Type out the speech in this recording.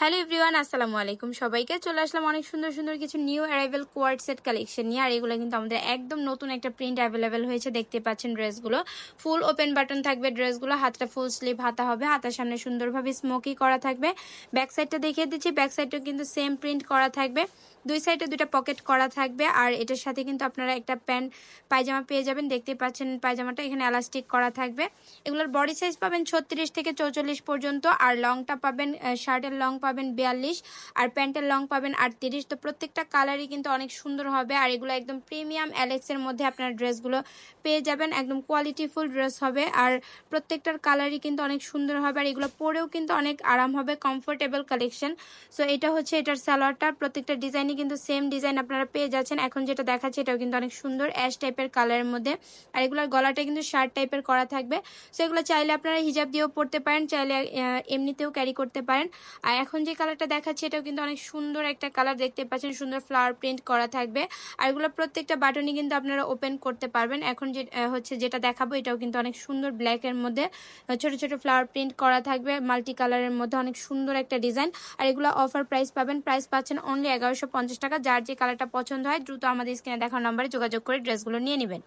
Hello everyone, আসসালামু আলাইকুম সবাইকে। চলে আসলাম অনেক সুন্দর সুন্দর কিছু new arrival coord set collection নিয়ে, আর এগুলো কিন্তু আমাদের একদম নতুন একটা প্রিন্ট অ্যাভেলেবেল হয়েছে, দেখতে পাচ্ছেন ড্রেসগুলো। ফুল ওপেন বাটন থাকবে ড্রেসগুলো, হাতটা ফুল স্লিভ হাতা হবে, হাতার সামনে সুন্দরভাবে স্মোকি করা থাকবে। ব্যাক সাইডটা দেখিয়ে দিচ্ছি ব্যাক সাইডটাও কিন্তু সেম প্রিন্ট করা থাকবে। দুই সাইডে দুইটা পকেট করা থাকবে, আর এটার সাথে কিন্তু আপনারা একটা প্যান্ট, পায়জামা পেয়ে যাবেন, দেখতে পাচ্ছেন পায়জামাটা এখানে এলাস্টিক করা থাকবে। এগুলোর বডি সাইজ পাবেন ছত্রিশ থেকে চৌচল্লিশ পর্যন্ত, আর লংটা পাবেন শার্টের লং পাবেন বিয়াল্লিশ, আর প্যান্টের লং পাবেন আটত্রিশ। তো প্রত্যেকটা কালারই কিন্তু অনেক সুন্দর হবে, আর এগুলো একদম প্রিমিয়াম অ্যালেক্সের মধ্যে আপনার ড্রেসগুলো পেয়ে যাবেন। একদম কোয়ালিটিফুল ড্রেস হবে, আর প্রত্যেকটার কালারই কিন্তু অনেক সুন্দর হবে, আর এগুলো পরেও কিন্তু অনেক আরাম হবে কমফোর্টেবল কালেকশন সো এটা হচ্ছে এটার সালোয়ারটা, প্রত্যেকটা ডিজাইনই কিন্তু সেম ডিজাইন আপনারা পেয়ে যাচ্ছেন। এখন যেটা দেখাচ্ছে এটাও কিন্তু অনেক সুন্দর অ্যাশ টাইপের কালারের মধ্যে। আর এগুলোর গলাটা কিন্তু শার্ট টাইপের করা থাকবে। সো এগুলো চাইলে আপনারা হিজাব দিয়েও পড়তে পারেন, চাইলে এমনিতেও ক্যারি করতে পারেন। আর এখন যে কালারটা দেখাচ্ছি, এটাও কিন্তু অনেক সুন্দর একটা কালার দেখতে পাচ্ছেন। সুন্দর ফ্লাওয়ার প্রিন্ট করা থাকবে। আর এগুলো প্রত্যেকটা বাটনই কিন্তু আপনারা ওপেন করতে পারবেন। এখন যে হচ্ছে যেটা দেখাবো, এটাও কিন্তু অনেক সুন্দর ব্ল্যাকের মধ্যে ছোট ছোট ফ্লাওয়ার প্রিন্ট করা থাকবে। মাল্টি কালারের মধ্যে অনেক সুন্দর একটা ডিজাইন আর এগুলো অফার প্রাইস পাবেন। প্রাইস পাচ্ছেন অনলি এগারোশো টাকা। যার যে কালারটা পছন্দ হয়, দ্রুত আমাদের স্ক্রিনে দেখার নম্বরে যোগাযোগ করে ড্রেসগুলো নিয়ে নেবেন।